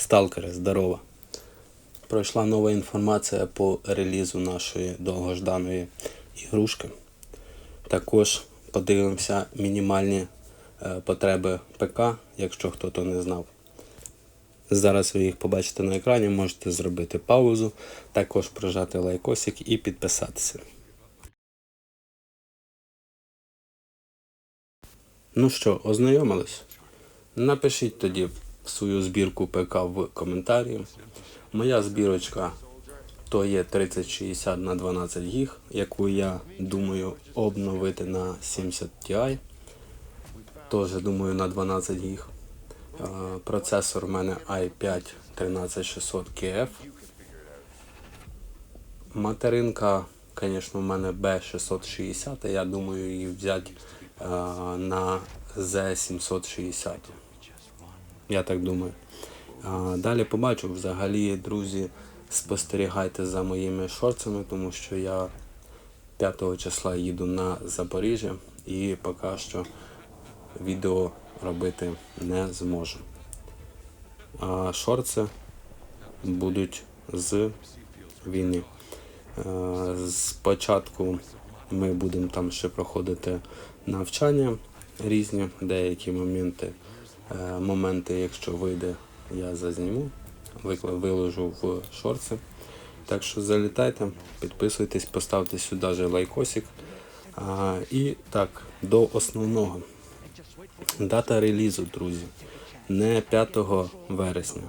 Сталкери, здорово. Пройшла нова інформація по релізу нашої довгожданої ігрушки. Також подивимося мінімальні е, потреби ПК, якщо хто то не знав. Зараз ви їх побачите на екрані, можете зробити паузу, також прожати лайкосик і підписатися. Ну що, ознайомились? Напишіть тоді свою збірку ПК в коментарі. Моя збірочка то є 3060 на 12 гіг, яку я думаю обновити на 70 Ti. Теж думаю на 12 гіг. Е, Процесор в мене i5 13600 KF. Материнка, звісно, в мене B660, я думаю її взяти е, на Z760. Я так думаю. Далі побачу. Взагалі, друзі, спостерігайте за моїми шорцами, тому що я 5 числа їду на Запоріжжя і поки що відео робити не зможу. А шорти будуть з війни. Спочатку ми будемо там ще проходити навчання різні, деякі моменти, моменти, якщо вийде, я зазніму, виложу в шорти. Так що залітайте, підписуйтесь, поставте сюди лайкосик. А, і так, до основного. Дата релізу, друзі, не 5 вересня,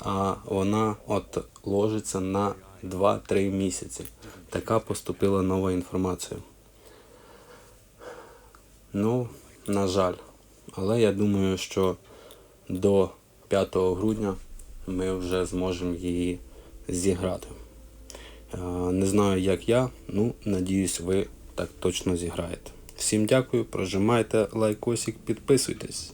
а вона от ложиться на 2-3 місяці. Така поступила нова інформація. Ну, на жаль. Але я думаю, що до 5 грудня ми вже зможемо її зіграти. Е, Не знаю, як я, ну, надіюсь, ви так точно зіграєте. Всім дякую, прожимайте лайкосик, підписуйтесь.